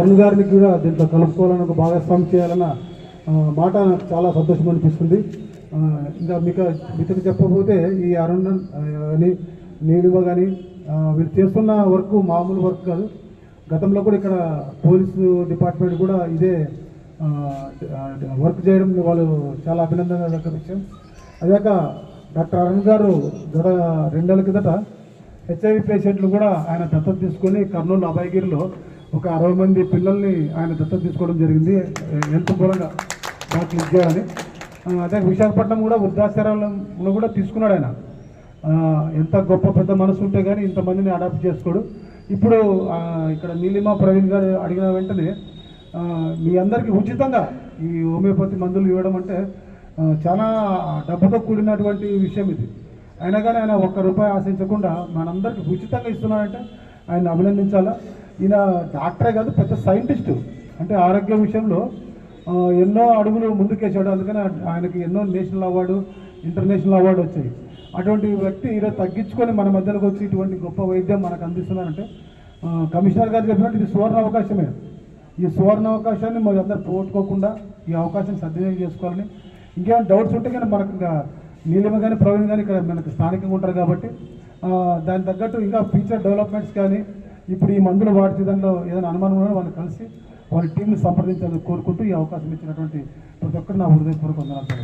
కన్ను గారిని కూడా దీంట్లో కలుపుకోవాలని ఒక భాగస్వామి చేయాలన్న మాట నాకు చాలా సంతోషం అనిపిస్తుంది. ఇంకా మీకు మీతో చెప్పకపోతే ఈ అరుణ్ కానీ అని కానీ వీళ్ళు చేస్తున్న వర్క్ మామూలు వర్క్ కాదు. గతంలో కూడా ఇక్కడ పోలీసు డిపార్ట్మెంట్ కూడా ఇదే వర్క్ చేయడం వాళ్ళు చాలా అభినందన దగ్గర విషయం అదాక డాక్టర్ అరుణ్ గారు గత రెండేళ్ళ కిందట హెచ్ఐవి పేషెంట్లు కూడా ఆయన దత్తత తీసుకొని కర్నూలు అభయగిరిలో ఒక అరవై మంది పిల్లల్ని ఆయన దత్తత తీసుకోవడం జరిగింది. ఎంత దూరంగా నాకు ఇచ్చారని అదే విశాఖపట్నం కూడా వృద్ధాశ్రమంలో కూడా తీసుకున్నాడు ఆయన. ఎంత గొప్ప పెద్ద మనసు ఉంటే కానీ ఇంతమందిని అడాప్ట్ చేసుకోడు. ఇప్పుడు ఇక్కడ నీలిమా ప్రవీణ్ గారు అడిగిన వెంటనే మీ అందరికీ ఉచితంగా ఈ హోమియోపతి మందులు ఇవ్వడం అంటే చాలా డబ్బుతో కూడినటువంటి విషయం ఇది. అయినా కానీ ఆయన ఒక్క రూపాయి ఆశించకుండా మనందరికీ ఉచితంగా ఇస్తున్నాడంటే ఆయన అభినందించాలా? ఈయన డాక్టరే కాదు పెద్ద సైంటిస్టు. అంటే ఆరోగ్య విషయంలో ఎన్నో అడుగులు ముందుకేసాడు అందుకని ఆయనకి ఎన్నో నేషనల్ అవార్డు ఇంటర్నేషనల్ అవార్డు వచ్చాయి. అటువంటి వ్యక్తి ఈరోజు తగ్గించుకొని మన మధ్యలోకి వచ్చి ఇటువంటి గొప్ప వైద్యం మనకు అందిస్తున్నారంటే కమిషనర్ గారు చెప్పినట్టు ఇది సువర్ణ అవకాశమే. ఈ సువర్ణ అవకాశాన్ని మరి అందరూ పోగొట్టుకోకుండా ఈ అవకాశం సద్వినియోగం చేసుకోవాలని. ఇంకేమైనా డౌట్స్ ఉంటే కానీ మనకు ఇంకా నీలిమ కానీ ప్రవీణ్ కానీ ఇక్కడ మనకు స్థానికంగా ఉంటారు కాబట్టి దానికి తగ్గట్టు ఇంకా ఫ్యూచర్ డెవలప్మెంట్స్ కానీ ఇప్పుడు ఈ మందులు వాడితే దానిలో ఏదైనా అనుమానం ఉన్నా వాళ్ళు కలిసి వాళ్ళ టీంని సంప్రదించాలని కోరుకుంటూ ఈ అవకాశం ఇచ్చినటువంటి ప్రతి ఒక్కరు నా హృదయపూర్వక వందనాలు.